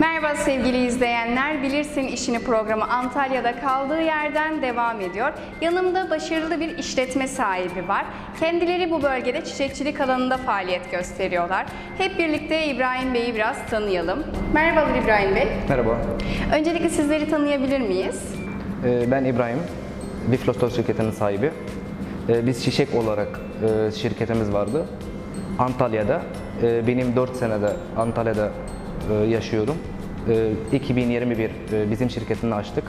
Merhaba sevgili izleyenler. Bilirsin işini programı Antalya'da kaldığı yerden devam ediyor. Yanımda başarılı bir işletme sahibi var. Kendileri bu bölgede çiçekçilik alanında faaliyet gösteriyorlar. Hep birlikte İbrahim Bey'i biraz tanıyalım. Merhabalar İbrahim Bey. Merhaba, Öncelikle sizleri tanıyabilir miyiz? Ee, ben İbrahim, Biflostor şirketinin sahibi. Ee, Biz Şişek olarak e, şirketimiz vardı. Antalya'da, e, benim 4 senede Antalya'da yaşıyorum. E, 2021 e, bizim şirketini açtık.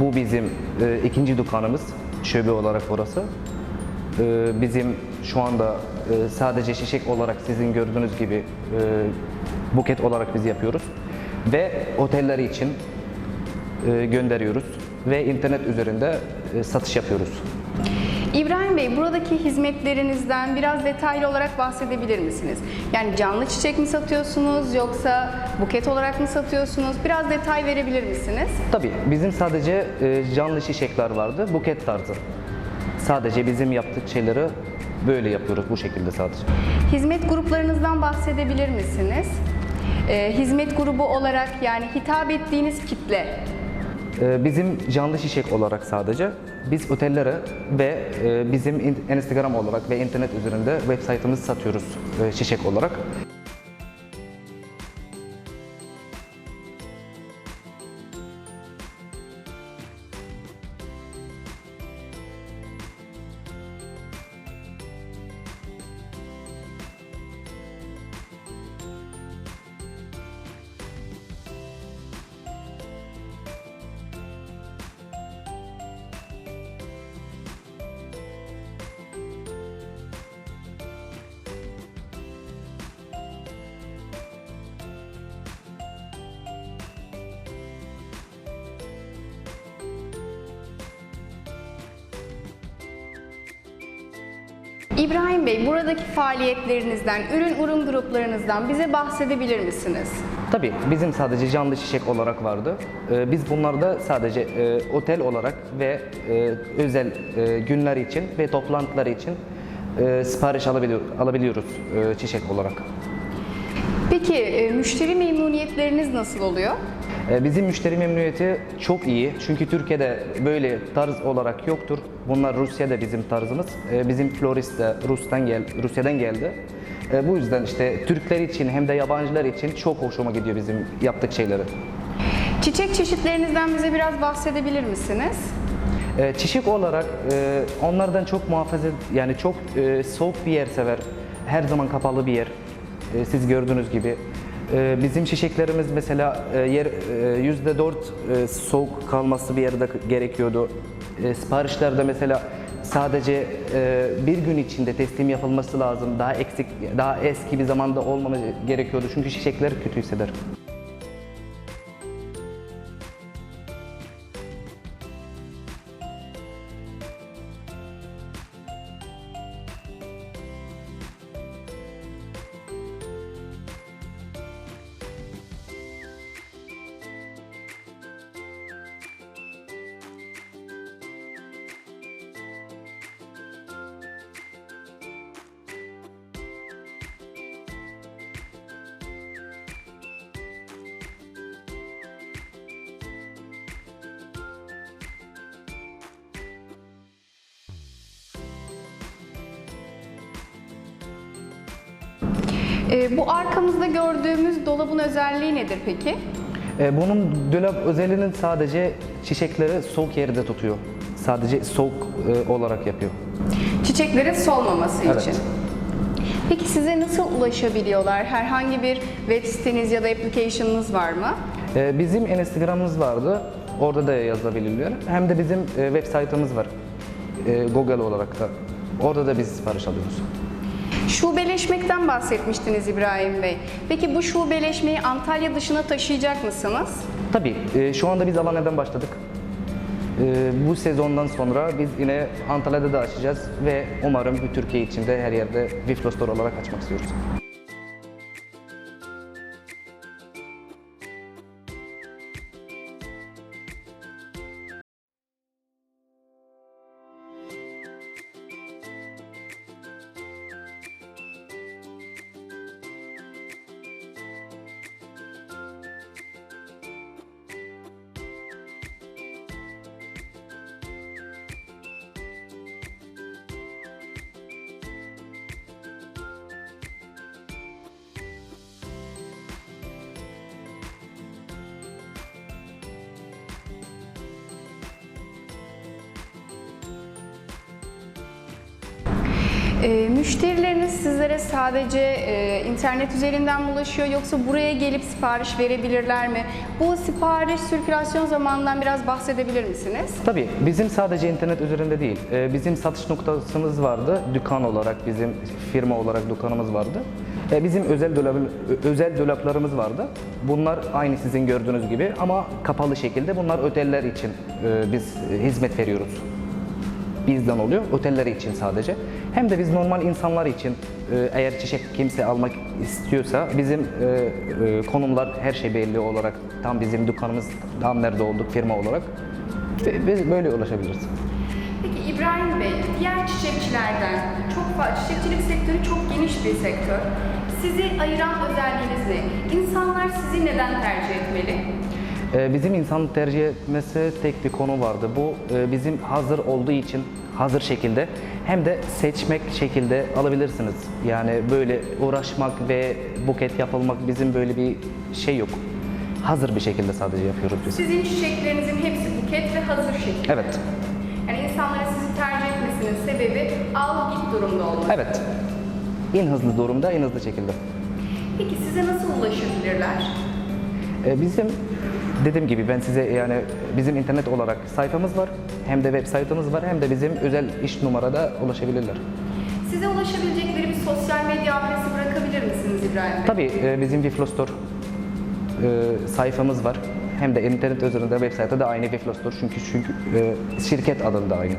Bu bizim e, ikinci dükkanımız, şube olarak burası. E, Bizim şu anda e, sadece şişek olarak sizin gördüğünüz gibi e, buket olarak biz yapıyoruz. Ve oteller için e, gönderiyoruz ve internet üzerinde e, satış yapıyoruz. Bey, buradaki hizmetlerinizden biraz detaylı olarak bahsedebilir misiniz? Yani canlı çiçek mi satıyorsunuz yoksa buket olarak mı satıyorsunuz? Biraz detay verebilir misiniz? Tabii bizim sadece e, canlı şişekler vardı, buket tarzı. Sadece bizim yaptık şeyleri böyle yapıyoruz bu şekilde sadece. Hizmet gruplarınızdan bahsedebilir misiniz? Ee, hizmet grubu olarak yani hitap ettiğiniz kitle. E, Bizim canlı şişek olarak sadece biz otellere ve e, bizim in- Instagram olarak ve internet üzerinde web saytımızı satıyoruz e, şişek olarak. İbrahim Bey, buradaki faaliyetlerinizden, ürün ürün gruplarınızdan bize bahsedebilir misiniz? Tabii bizim sadece canlı şişek olarak vardı. Ee, Biz bunlarda sadece e, otel olarak ve e, özel e, günler için ve toplantılar için e, sipariş alabiliyor, alabiliyoruz e, çiçek olarak. Peki e, müşteri memnuniyetleriniz nasıl oluyor? E, Bizim müşteri memnuniyeti çok iyi çünkü Türkiye'de böyle tarz olarak yoktur. Bunlar Rusya'da bizim tarzımız. E, Bizim florist de Rus'tan gel, Rusya'dan geldi. E, Bu yüzden işte Türkler için hem de yabancılar için çok hoşuma gidiyor bizim yaptık şeyleri. Çiçek çeşitlerinizden bize biraz bahsedebilir misiniz? E, Çiçek olarak e, onlardan çok muhafaza yani çok e, soğuk bir yer sever. Her zaman kapalı bir yer. E, siz gördüğünüz gibi. E, bizim çiçeklerimiz mesela e, yer e, yüzde dört e, soğuk kalması bir yerde gerekiyordu. E, siparişlerde mesela sadece e, bir gün içinde teslim yapılması lazım. Daha eksik, daha eski bir zamanda olmaması gerekiyordu. Çünkü çiçekler kötü hisseder. E, bu arkamızda gördüğümüz dolabın özelliği nedir peki? E, bunun dolap özelliğinin sadece çiçekleri soğuk yerde tutuyor. Sadece soğuk e, olarak yapıyor. Çiçeklerin solmaması Evet. için. Peki size nasıl ulaşabiliyorlar? Herhangi bir web siteniz ya da application'ınız var mı? E, bizim Instagram'ımız vardı. Orada da yazabilirler. Hem de bizim e, web saytımız var. E, Google olarak da. Orada da biz sipariş alıyoruz. Şubeleşmekten bahsetmiştiniz İbrahim Bey. Peki bu şubeleşmeyi Antalya dışına taşıyacak mısınız? Tabii e, şu anda biz Alanya'dan başladık. E, bu sezondan sonra biz yine Antalya'da da açacağız ve umarım Türkiye içinde her yerde Viflo Store olarak açmak istiyoruz. E, müşterileriniz sizlere sadece e, internet üzerinden mi ulaşıyor yoksa buraya gelip sipariş verebilirler mi? Bu sipariş sirkülasyon zamanından biraz bahsedebilir misiniz? Tabii bizim sadece internet üzerinde değil, e, bizim satış noktasımız vardı. Dükkan olarak bizim firma olarak dükkanımız vardı. E, Bizim özel dolap, özel dolaplarımız vardı. Bunlar aynı sizin gördüğünüz gibi ama kapalı şekilde. Bunlar oteller için e, biz e, hizmet veriyoruz. Bizden oluyor, oteller için sadece. Hem de biz normal insanlar için e, eğer çiçek kimse almak istiyorsa bizim e, e, konumlar her şey belli olarak tam bizim dükkanımız tam nerede olduk firma olarak ve biz böyle ulaşabiliriz. Peki İbrahim Bey, diğer çiçekçilerden çok fazla, çiçekçilik sektörü çok geniş bir sektör. Sizi ayıran özelliğiniz ne? İnsanlar sizi neden tercih etmeli? Ee, Bizim insan tercih etmesi tek bir konu vardı. Bu e, bizim hazır olduğu için hazır şekilde hem de seçmek şekilde alabilirsiniz. Yani böyle uğraşmak ve buket yapılmak bizim böyle bir şey yok. Hazır bir şekilde sadece yapıyoruz biz. Sizin çiçeklerinizin hepsi buket ve hazır şekilde. Evet. Yani insanların sizi tercih etmesinin sebebi al git durumda olması. Evet. En hızlı durumda, en hızlı şekilde. Peki size nasıl ulaşabilirler? Ee, Bizim dediğim gibi ben size yani bizim internet olarak sayfamız var. Hem de web sayfamız var hem de bizim özel iş numarada ulaşabilirler. Size ulaşabilecekleri bir sosyal medya adresi bırakabilir misiniz İbrahim Bey? Tabii e, bizim Wiflo Store e, sayfamız var. Hem de internet üzerinde web sayfada da aynı Wiflo Store çünkü çünkü e, şirket adında aynı.